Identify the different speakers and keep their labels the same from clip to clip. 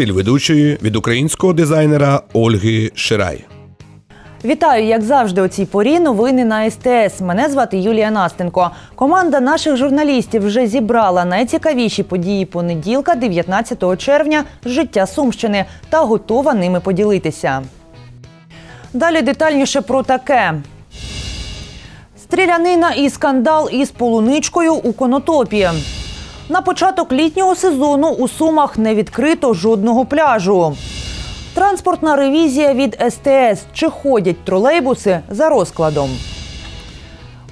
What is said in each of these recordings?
Speaker 1: Стиль ведучої від українського дизайнера Ольги Ширай.
Speaker 2: Вітаю, як завжди, у цій порі новини на СТС. Мене звати Юлія Настенко. Команда наших журналістів вже зібрала найцікавіші події понеділка, 19 червня, життя Сумщини та готова ними поділитися. Далі детальніше про таке. Стрілянина і скандал із полуничкою у конотопі. На початок літнього сезону у Сумах не відкрито жодного пляжу. Транспортна ревізія від СТС. Чи ходять тролейбуси за розкладом?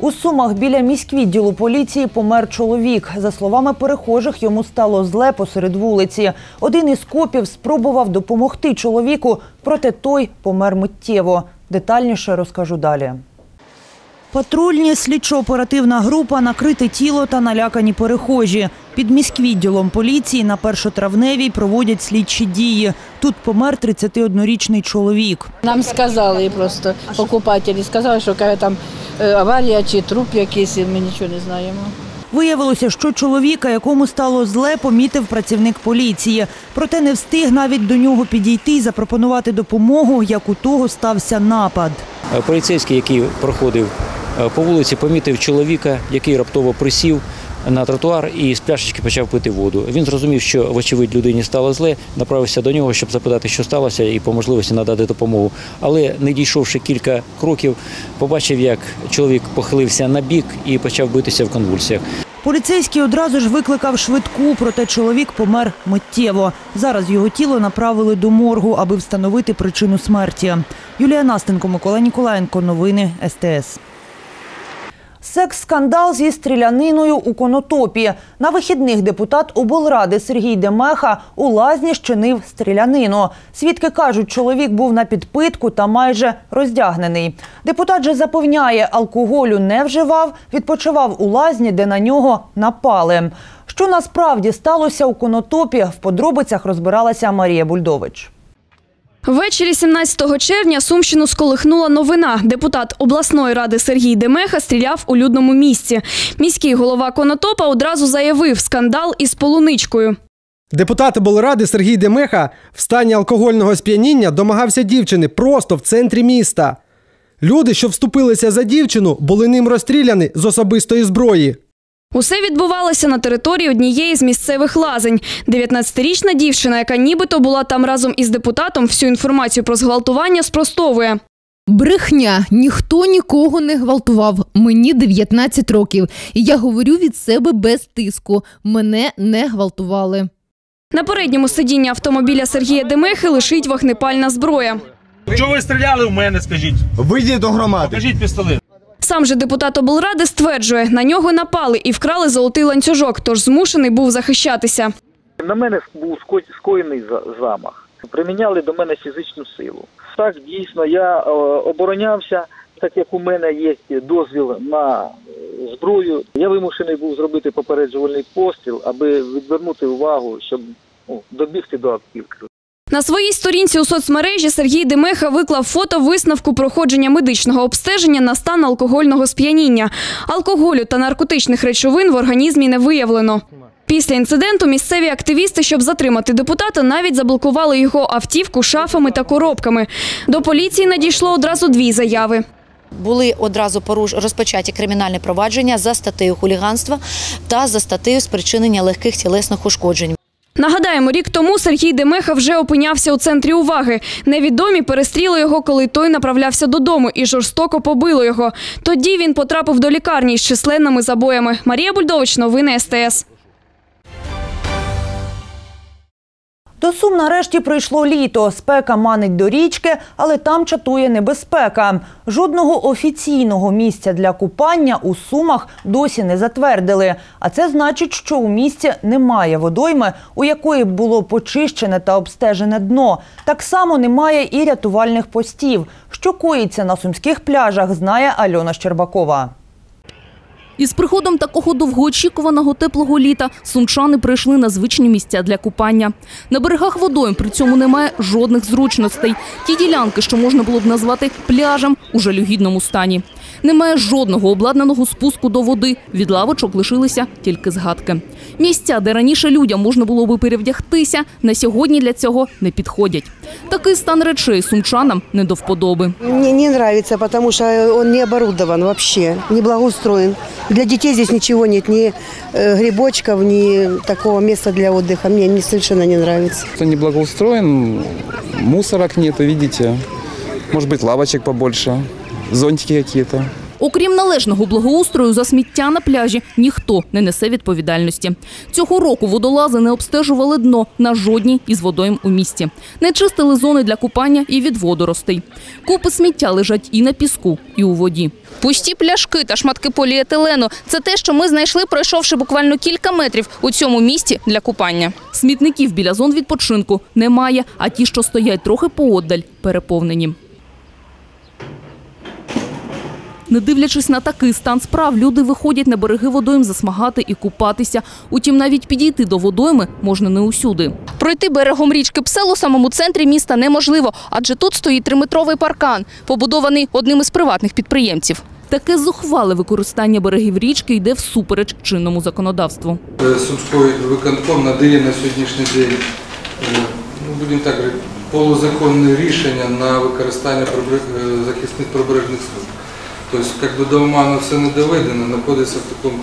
Speaker 2: У Сумах біля міськвідділу поліції помер чоловік. За словами перехожих, йому стало зле посеред вулиці. Один із копів спробував допомогти чоловіку, проте той помер миттєво. Детальніше розкажу далі. Патрульні слідчо-оперативна група накрите тіло та налякані перехожі. Під міськвідділом поліції на першотравневій проводять слідчі дії. Тут помер 31-річний чоловік.
Speaker 3: Нам сказали просто покупателі, сказали, що каже, там е, аварія чи труп якийсь, ми нічого не знаємо.
Speaker 2: Виявилося, що чоловіка, якому стало зле, помітив працівник поліції. Проте не встиг навіть до нього підійти і запропонувати допомогу, як у того стався напад.
Speaker 4: Е, Поліцейський, який проходив по вулиці, помітив чоловіка, який раптово присів на тротуар і з пляшечки почав пити воду. Він зрозумів, що вочевидь людині стало зле, направився до нього, щоб запитати, що сталося, і по можливості надати допомогу. Але не дійшовши кілька кроків, побачив, як чоловік похилився на бік і почав битися в конвульсіях.
Speaker 2: Поліцейський одразу ж викликав швидку, проте чоловік помер миттєво. Зараз його тіло направили до моргу, аби встановити причину смерті. Юлія Настенко, Микола Ніколаєнко. Новини СТС. Секс-скандал зі стріляниною у конотопі. На вихідних депутат облради Сергій Демеха у лазні щинив стрілянину. Свідки кажуть, чоловік був на підпитку та майже роздягнений. Депутат же запевняє, алкоголю не вживав, відпочивав у лазні, де на нього напали. Що насправді сталося у конотопі, в подробицях розбиралася Марія Бульдович.
Speaker 5: Ввечері 17 червня Сумщину сколихнула новина. Депутат обласної ради Сергій Демеха стріляв у людному місці. Міський голова Конотопа одразу заявив скандал із полуничкою.
Speaker 6: Депутат облради Сергій Демеха в стані алкогольного сп'яніння домагався дівчини просто в центрі міста. Люди, що вступилися за дівчину, були ним розстріляні з особистої зброї.
Speaker 5: Усе відбувалося на території однієї з місцевих лазень. 19-річна дівчина, яка нібито була там разом із депутатом, всю інформацію про зґвалтування спростовує.
Speaker 7: Брехня, ніхто нікого не гвалтував. Мені 19 років, і я говорю від себе без тиску. Мене не гвалтували.
Speaker 5: На передньому сидінні автомобіля Сергія Демехи лишить вогнепальна зброя.
Speaker 8: Чого ви стріляли в мене, скажіть?
Speaker 9: Вийдіть до громади.
Speaker 8: Покажіть пістолет.
Speaker 5: Сам же депутат облради стверджує, на нього напали і вкрали золотий ланцюжок, тож змушений був захищатися.
Speaker 10: На мене був скоєний за- замах. Приміняли до мене фізичну силу. Так, дійсно, я е, оборонявся, так як у мене є дозвіл на е, зброю. Я вимушений був зробити попереджувальний постріл, аби відвернути увагу, щоб ну, добігти до автівки.
Speaker 5: На своїй сторінці у соцмережі Сергій Демеха виклав фото висновку проходження медичного обстеження на стан алкогольного сп'яніння. Алкоголю та наркотичних речовин в організмі не виявлено. Після інциденту місцеві активісти, щоб затримати депутата, навіть заблокували його автівку шафами та коробками. До поліції надійшло одразу дві заяви.
Speaker 11: Були одразу поруш... розпочаті кримінальне провадження за статтею хуліганства та за статтею спричинення легких тілесних ушкоджень.
Speaker 5: Нагадаємо, рік тому Сергій Демеха вже опинявся у центрі уваги. Невідомі перестріли його, коли той направлявся додому і жорстоко побило його. Тоді він потрапив до лікарні з численними забоями. Марія Бульдович, новини СТС.
Speaker 2: До Сум нарешті прийшло літо. Спека манить до річки, але там чатує небезпека. Жодного офіційного місця для купання у Сумах досі не затвердили. А це значить, що у місті немає водойми, у якої б було почищене та обстежене дно. Так само немає і рятувальних постів. Що коїться на сумських пляжах, знає Альона Щербакова.
Speaker 9: Із приходом такого довгоочікуваного теплого літа сумчани прийшли на звичні місця для купання. На берегах водойм при цьому немає жодних зручностей. Ті ділянки, що можна було б назвати пляжем, у жалюгідному стані. Немає жодного обладнаного спуску до води. Від лавочок лишилися тільки згадки. Місця, де раніше людям можна було би перевдягтися, на сьогодні для цього не підходять. Такий стан речей сумчанам не до вподоби.
Speaker 12: Мне не нравится, потому что он не оборудован вообще, не благоустроен. Для детей здесь ничего нет, ни э, грибочков, ни такого места для отдыха. Мне не, совершенно не нравится.
Speaker 13: Кто не благоустроен, мусорок нету, видите. Может быть, лавочек побольше, зонтики какие-то.
Speaker 9: Окрім належного благоустрою, за сміття на пляжі ніхто не несе відповідальності. Цього року водолази не обстежували дно на жодній із водойм у місті. Не чистили зони для купання і від водоростей. Купи сміття лежать і на піску, і у воді. Пусті пляшки та шматки поліетилену – це те, що ми знайшли, пройшовши буквально кілька метрів у цьому місті для купання. Смітників біля зон відпочинку немає, а ті, що стоять трохи поодаль, переповнені. Не дивлячись на такий стан справ, люди виходять на береги водойм засмагати і купатися. Утім, навіть підійти до водойми можна не усюди. Пройти берегом річки Псел у самому центрі міста неможливо, адже тут стоїть триметровий паркан, побудований одним із приватних підприємців. Таке зухвале використання берегів річки йде всупереч чинному законодавству.
Speaker 14: Сумський виконком надає на сьогоднішній день, е, ну, будемо так говорити, полузаконне рішення на використання е, захисних прибережних служб. Тобто, як би до оману все не доведено, знаходиться в такому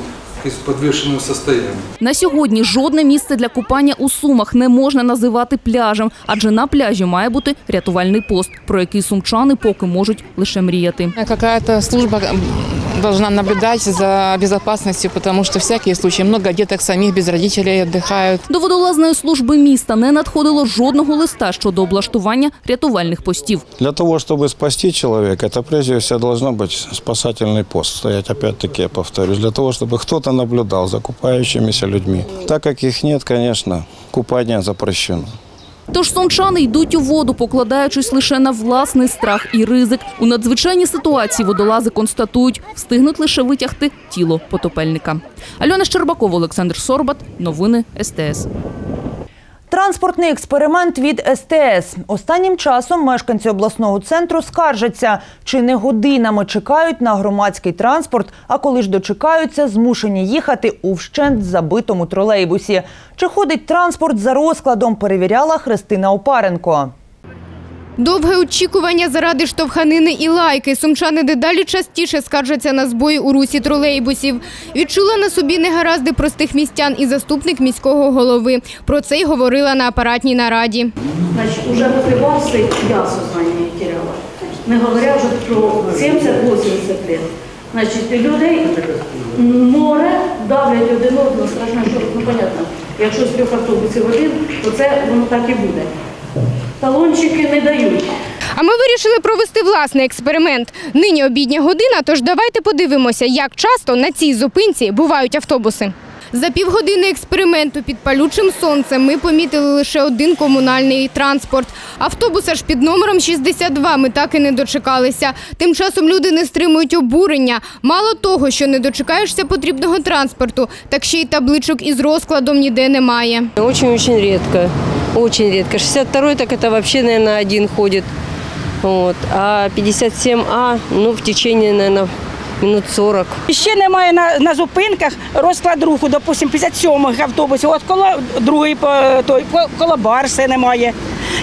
Speaker 14: підвішеному стані.
Speaker 9: На сьогодні жодне місце для купання у Сумах не можна називати пляжем, адже на пляжі має бути рятувальний пост, про який сумчани поки можуть лише мріяти.
Speaker 15: Какая-то служба должна наблюдать за безопасностью, потому что всякие случаи. Много деток самих без родителей отдыхают.
Speaker 9: До водолазної служби міста не надходило жодного листа щодо облаштування рятувальних постів.
Speaker 16: Для того, чтобы спасти человека, это прежде всего должно быть спасательный пост стоять. Опять-таки, я повторюсь, для того, чтобы кто-то наблюдал за купающимися людьми. Так как их нет, конечно, купание запрещено.
Speaker 9: Тож сумчани йдуть у воду, покладаючись лише на власний страх і ризик. У надзвичайній ситуації водолази констатують, встигнуть лише витягти тіло потопельника. Альона Щербакова, Олександр Сорбат. Новини СТС.
Speaker 2: Транспортний експеримент від СТС. Останнім часом мешканці обласного центру скаржаться, чи не годинами чекають на громадський транспорт, а коли ж дочекаються, змушені їхати у вщент забитому тролейбусі. Чи ходить транспорт за розкладом, перевіряла Христина Опаренко.
Speaker 17: Довге очікування заради штовханини і лайки. Сумчани дедалі частіше скаржаться на збої у русі тролейбусів. Відчула на собі негаразди простих містян і заступник міського голови. Про це й говорила на апаратній нараді.
Speaker 18: Значит, уже бабства я сознание теряла. Не говоря вже про 70-80 лет. Значить, людей море давлять один одного, страшно, що, ну, понятно, якщо з трьох автобусів один, то це воно так і буде. Талончики не дають.
Speaker 17: А ми вирішили провести власний експеримент. Нині обідня година, тож давайте подивимося, як часто на цій зупинці бувають автобуси. За півгодини експерименту під палючим сонцем ми помітили лише один комунальний транспорт. Автобус аж під номером 62 ми так і не дочекалися. Тим часом люди не стримують обурення. Мало того, що не дочекаєшся потрібного транспорту, так ще й табличок із розкладом ніде немає.
Speaker 19: Очень-очень редко. Очень редко. 62-й так это вообще, наверное, один ходит. Вот. А 57А, ну, в течение, наверное, минут 40.
Speaker 20: Ще немає на, на зупинках розклад руху, допустимо, 57-х автобусів. От коло другий той коло Барси немає.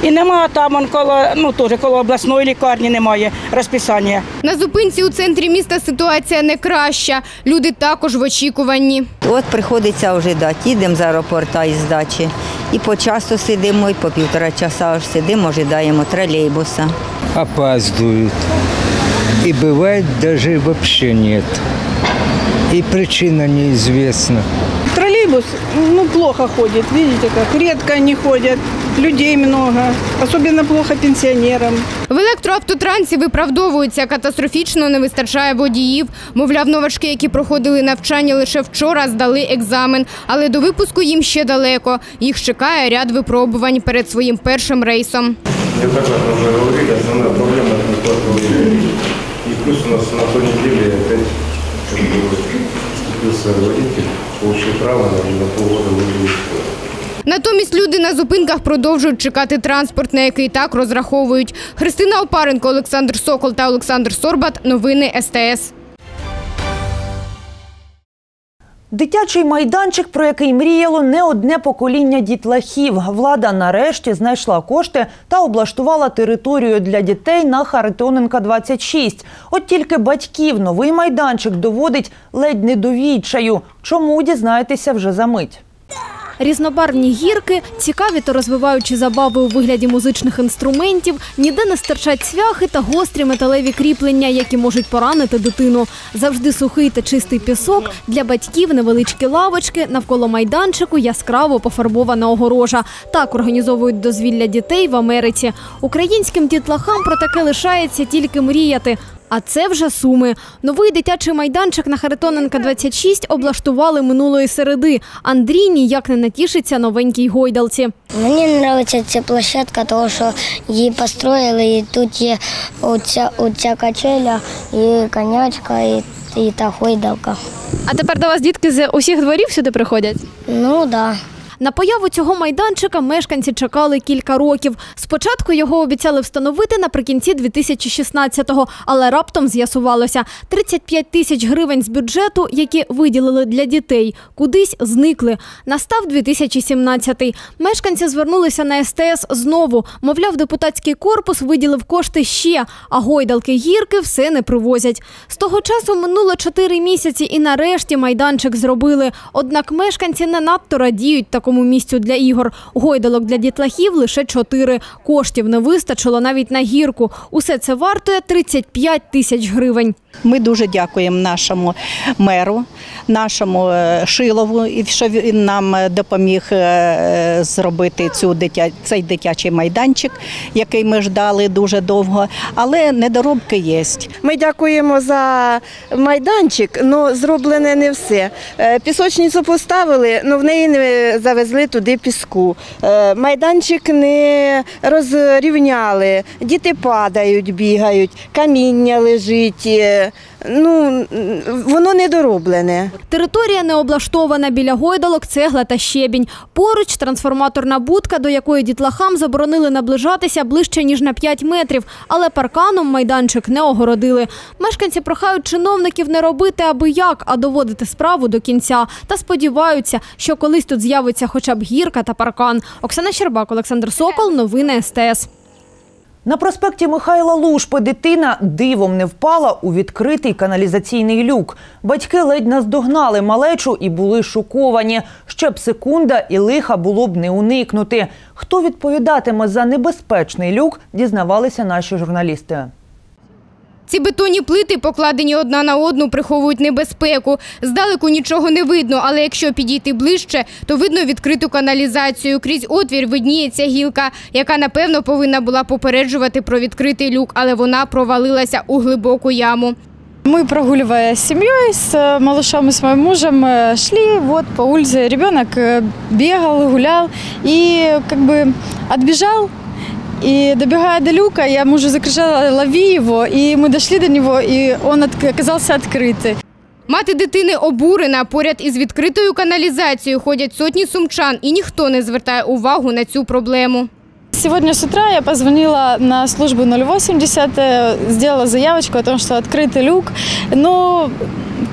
Speaker 20: І немає там он коло, ну теж коло обласної лікарні немає розписання.
Speaker 17: На зупинці у центрі міста ситуація не краща. Люди також в очікуванні.
Speaker 21: От приходиться ожидати. Їдемо з аеропорта із дачі. І по часу сидимо, і по півтора часа аж сидимо, ожидаємо тролейбуса.
Speaker 22: Опаздують. И бывает даже вообще нет. И причина неизвестна.
Speaker 23: Троллейбус, ну, плохо ходит, видите как, редко они ходят, людей много, особенно плохо пенсионерам.
Speaker 17: В електроавтотрансі виправдовуються, катастрофічно не вистачає водіїв. Мовляв, новачки, які проходили навчання лише вчора, здали екзамен, але до випуску їм ще далеко. Їх чекає ряд випробувань перед своїм першим рейсом.
Speaker 24: Неоднократно уже говорили, основная проблема времени. И плюс у нас на той неделе опять родился водитель, получил право на, на полгода выжить.
Speaker 17: Натомість люди на зупинках продовжують чекати транспорт, на який так розраховують. Христина Опаренко, Олександр Сокол та Олександр Сорбат. Новини СТС.
Speaker 2: Дитячий майданчик, про який мріяло не одне покоління дітлахів. Влада нарешті знайшла кошти та облаштувала територію для дітей на Харитоненка 26. От тільки батьків новий майданчик доводить ледь не до відчаю. Чому дізнаєтеся вже за мить.
Speaker 25: Різнобарвні гірки, цікаві та розвиваючі забави у вигляді музичних інструментів, ніде не стирчать цвяхи та гострі металеві кріплення, які можуть поранити дитину. Завжди сухий та чистий пісок, для батьків невеличкі лавочки, навколо майданчику яскраво пофарбована огорожа. Так організовують дозвілля дітей в Америці. Українським дітлахам про таке лишається тільки мріяти. А це вже суми. Новий дитячий майданчик на Харитоненка 26 облаштували минулої середи. Андрій ніяк не натішиться новенькій гойдалці.
Speaker 26: Мені подобається ця площадка, тому що її построїли, і тут є оця, оця качеля, і конячка, і, і та гойдалка.
Speaker 25: А тепер до вас дітки з усіх дворів сюди приходять?
Speaker 26: Ну так. Да.
Speaker 25: На появу цього майданчика мешканці чекали кілька років. Спочатку його обіцяли встановити наприкінці 2016-го, але раптом з'ясувалося – 35 тисяч гривень з бюджету, які виділили для дітей, кудись зникли. Настав 2017-й. Мешканці звернулися на СТС знову. Мовляв, депутатський корпус виділив кошти ще, а гойдалки-гірки все не привозять. З того часу минуло 4 місяці і нарешті майданчик зробили. Однак мешканці не надто радіють такому такому місцю для ігор. Гойдалок для дітлахів лише чотири. Коштів не вистачило навіть на гірку. Усе це вартує 35 тисяч гривень.
Speaker 27: Ми дуже дякуємо нашому меру, нашому е, Шилову, і що він нам допоміг е, зробити цю дитя, цей дитячий майданчик, який ми ждали дуже довго. Але недоробки є.
Speaker 28: Ми дякуємо за майданчик, але зроблене не все. Е, Пісочницю поставили, але в неї не завезли туди піску. Майданчик не розрівняли, діти падають, бігають, каміння лежить. Ну воно недороблене.
Speaker 25: Територія не облаштована біля гойдалок, цегла та щебінь. Поруч трансформаторна будка, до якої дітлахам заборонили наближатися ближче ніж на 5 метрів, але парканом майданчик не огородили. Мешканці прохають чиновників не робити аби як, а доводити справу до кінця. Та сподіваються, що колись тут з'явиться хоча б гірка та паркан. Оксана Щербак, Олександр Сокол, новини СТС.
Speaker 2: На проспекті Михайла Лушпи дитина дивом не впала у відкритий каналізаційний люк. Батьки ледь наздогнали малечу і були шоковані. Ще б секунда і лиха було б не уникнути. Хто відповідатиме за небезпечний люк, дізнавалися наші журналісти.
Speaker 17: Ці бетонні плити, покладені одна на одну, приховують небезпеку. Здалеку нічого не видно, але якщо підійти ближче, то видно відкриту каналізацію. Крізь отвір видніється гілка, яка, напевно, повинна була попереджувати про відкритий люк, але вона провалилася у глибоку яму.
Speaker 29: Мы, прогуливая с семьей, с малышом и с моим мужем, э, шли вот по улице. Ребенок э, бегал, гулял и как бы отбежал И добегая до люка, я мужу закричала «лови его», и мы дошли до него, и он оказался открытый.
Speaker 17: Мати дитини обурена. Поряд із відкритою каналізацією ходять сотні сумчан, і ніхто не звертає увагу на цю проблему.
Speaker 29: Сегодня с утра я позвонила на службу 080, сделала заявочку о том, что открытый люк. Но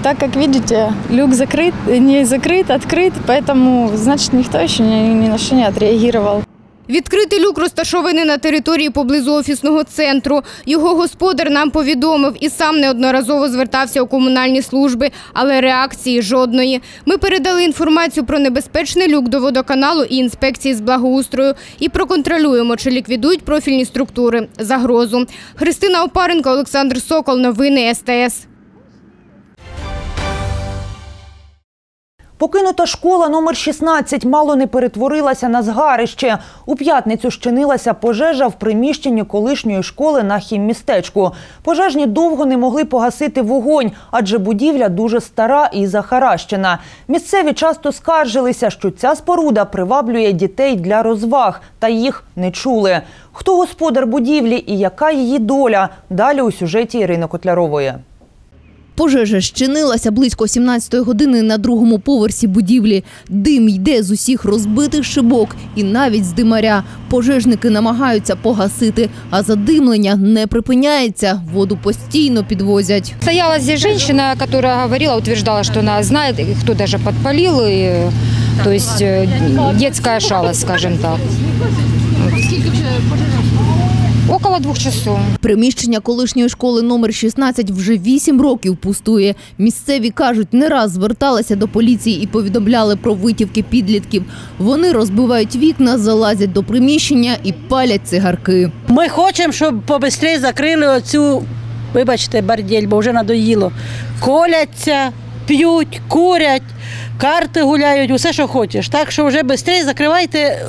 Speaker 29: так как видите, люк закрыт, не закрыт, открыт, поэтому значит никто еще ни, ни на что не отреагировал.
Speaker 17: Відкритий люк розташований на території поблизу офісного центру. Його господар нам повідомив і сам неодноразово звертався у комунальні служби, але реакції жодної. Ми передали інформацію про небезпечний люк до водоканалу і інспекції з благоустрою і проконтролюємо, чи ліквідують профільні структури загрозу. Христина Опаренко, Олександр Сокол, новини СТС.
Speaker 2: Покинута школа номер 16 мало не перетворилася на згарище. У п'ятницю щинилася пожежа в приміщенні колишньої школи на хіммістечку. Пожежні довго не могли погасити вогонь, адже будівля дуже стара і захаращена. Місцеві часто скаржилися, що ця споруда приваблює дітей для розваг, та їх не чули. Хто господар будівлі і яка її доля? Далі у сюжеті Ірини Котлярової.
Speaker 30: Пожежа щинилася близько 17-ї години на другому поверсі будівлі. Дим йде з усіх розбитих шибок і навіть з димаря. Пожежники намагаються погасити, а задимлення не припиняється. Воду постійно підвозять.
Speaker 17: Стояла здесь женщина, которая говорила, утверждала, что она знает, кто даже подпалил. И, то есть э, детская шалость, скажем так. Около двух часов.
Speaker 30: Приміщення колишньої школи номер 16 вже 8 років пустує. Місцеві кажуть, не раз зверталися до поліції і повідомляли про витівки підлітків. Вони розбивають вікна, залазять до приміщення і палять цигарки.
Speaker 27: Ми хочемо, щоб побистрій закрили оцю, вибачте, бордель, бо вже надоїло. Коляться, п'ють, курять, карти гуляють, усе, що хочеш. Так що вже швидше закривайте,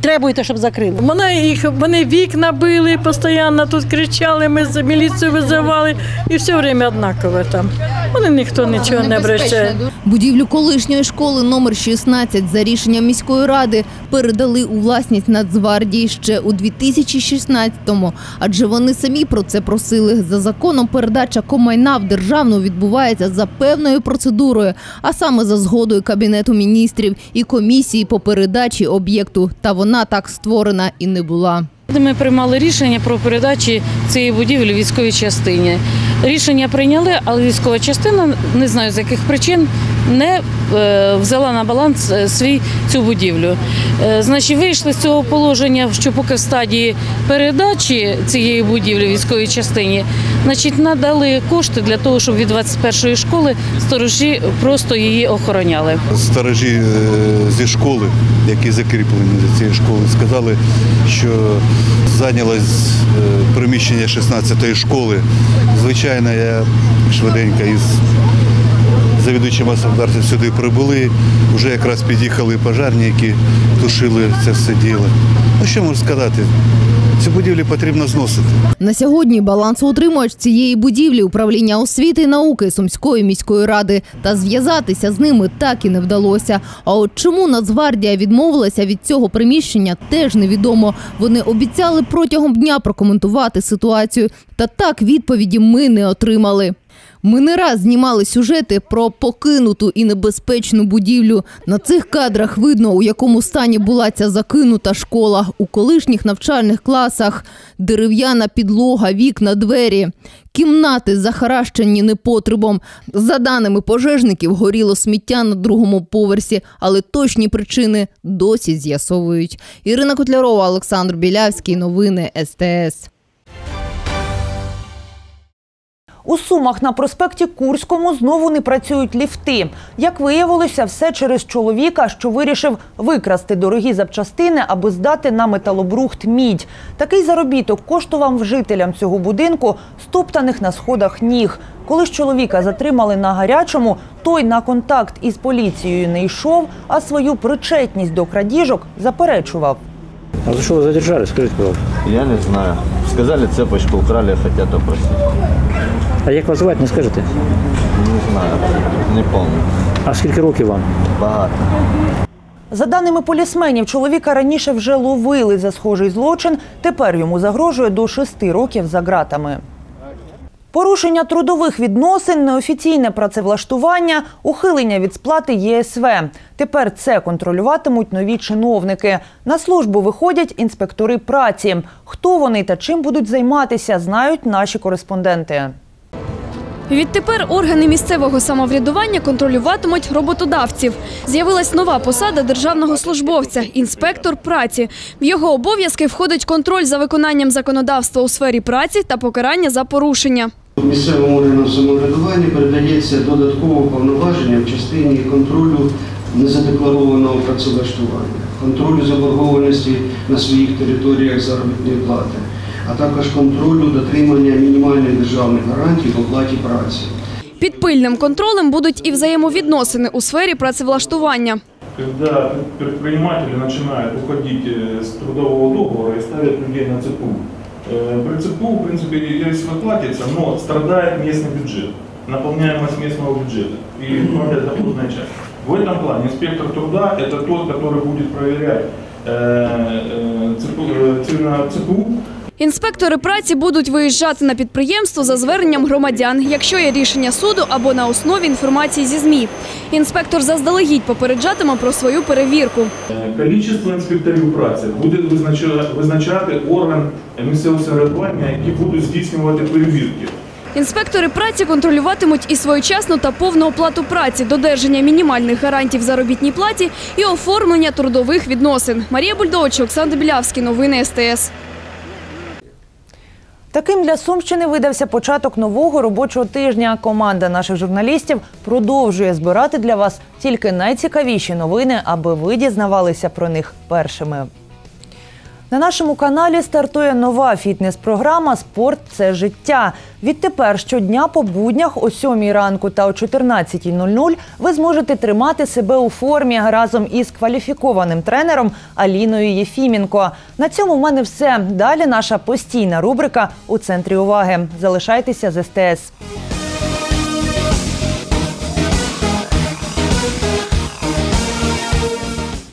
Speaker 27: требуйте, щоб закрили.
Speaker 31: Мене їх вони вікна били, постійно тут кричали, ми за міліцію визивали і все время однаково там. Вони ніхто нічого не обращає.
Speaker 30: Будівлю колишньої школи номер 16 за рішенням міської ради передали у власність Нацгвардії ще у 2016-му, адже вони самі про це просили. За законом передача комайна в державну відбувається за певною процедурою, а саме за згодою Кабінету міністрів і комісії по передачі об'єкту. Та вона так створена і не була.
Speaker 31: Ми приймали рішення про передачу цієї будівлі військовій частині. Рішення прийняли, але військова частина, не знаю з яких причин, не е, взяла на баланс е, свій цю будівлю. Е, Значить, вийшли з цього положення, що поки в стадії передачі цієї будівлі військовій частині, значить, надали кошти для того, щоб від 21-ї школи сторожі просто її охороняли.
Speaker 32: Сторожі е, зі школи, які закріплені за цією школою, сказали, що зайнялось е, приміщення 16-ї школи. Звичайно, я швиденько із завідувачем стандартів сюди прибули. Вже якраз під'їхали пожарні, які тушили це все діло. Ну що можу сказати? Цю будівлю потрібно зносити.
Speaker 30: На сьогодні балансоутримувач цієї будівлі управління освіти і науки Сумської міської ради. Та зв'язатися з ними так і не вдалося. А от чому Нацгвардія відмовилася від цього приміщення, теж невідомо. Вони обіцяли протягом дня прокоментувати ситуацію. Та так відповіді ми не отримали. Ми не раз знімали сюжети про покинуту і небезпечну будівлю. На цих кадрах видно, у якому стані була ця закинута школа. У колишніх навчальних класах дерев'яна підлога, вікна, двері. Кімнати захаращені непотребом. За даними пожежників, горіло сміття на другому поверсі, але точні причини досі з'ясовують. Ірина Котлярова, Олександр Білявський. Новини СТС.
Speaker 2: У Сумах на проспекті Курському знову не працюють ліфти. Як виявилося, все через чоловіка, що вирішив викрасти дорогі запчастини, аби здати на металобрухт мідь. Такий заробіток коштував жителям цього будинку стоптаних на сходах ніг. Коли ж чоловіка затримали на гарячому, той на контакт із поліцією не йшов, а свою причетність до крадіжок заперечував.
Speaker 4: А за что вы задержали, скажите, пожалуйста?
Speaker 21: Я не знаю. Сказали, цепочку украли, хотят опросить.
Speaker 4: А як вас звати, не скажете?
Speaker 21: Не знаю, не помню.
Speaker 4: А скільки років вам?
Speaker 21: Багато.
Speaker 2: За даними полісменів, чоловіка раніше вже ловили за схожий злочин. Тепер йому загрожує до шести років за ґратами. Порушення трудових відносин, неофіційне працевлаштування, ухилення від сплати ЄСВ. Тепер це контролюватимуть нові чиновники. На службу виходять інспектори праці. Хто вони та чим будуть займатися, знають наші кореспонденти.
Speaker 5: Відтепер органи місцевого самоврядування контролюватимуть роботодавців. З'явилась нова посада державного службовця інспектор праці. В його обов'язки входить контроль за виконанням законодавства у сфері праці та покарання за порушення.
Speaker 33: Місцевому органам самоврядування передається додаткове повноваження в частині контролю незадекларованого працевлаштування, контролю заборгованості на своїх територіях заробітної плати, а також контролю дотримання мінімальних державних гарантій в оплаті праці.
Speaker 5: Під пильним контролем будуть і взаємовідносини у сфері працевлаштування.
Speaker 34: Когда предприниматели начинают уходить э, с трудового договора и ставят людей на ЦПУ. Э, При ЦПУ, в принципе, ЕСВ платится, но страдает местный бюджет, наполняемость местного бюджета и управляет доходная часть. В этом плане инспектор труда – это тот, который будет проверять э, э, ЦПУ, э, цена ЦПУ
Speaker 5: Інспектори праці будуть виїжджати на підприємство за зверненням громадян, якщо є рішення суду або на основі інформації зі ЗМІ. Інспектор заздалегідь попереджатиме про свою перевірку.
Speaker 34: Е, Кількість інспекторів праці буде визначати орган місцевого самоврядування, які будуть здійснювати перевірки.
Speaker 5: Інспектори праці контролюватимуть і своєчасну та повну оплату праці, додержання мінімальних гарантій заробітній платі і оформлення трудових відносин. Марія Бульдович, Олександр Білявський. Новини СТС.
Speaker 2: Таким для Сумщини видався початок нового робочого тижня. Команда наших журналістів продовжує збирати для вас тільки найцікавіші новини, аби ви дізнавалися про них першими. На нашому каналі стартує нова фітнес-програма Спорт це життя. Відтепер щодня по буднях о 7 ранку та о 14.00 ви зможете тримати себе у формі разом із кваліфікованим тренером Аліною Єфіменко. На цьому в мене все. Далі наша постійна рубрика у центрі уваги. Залишайтеся з СТС.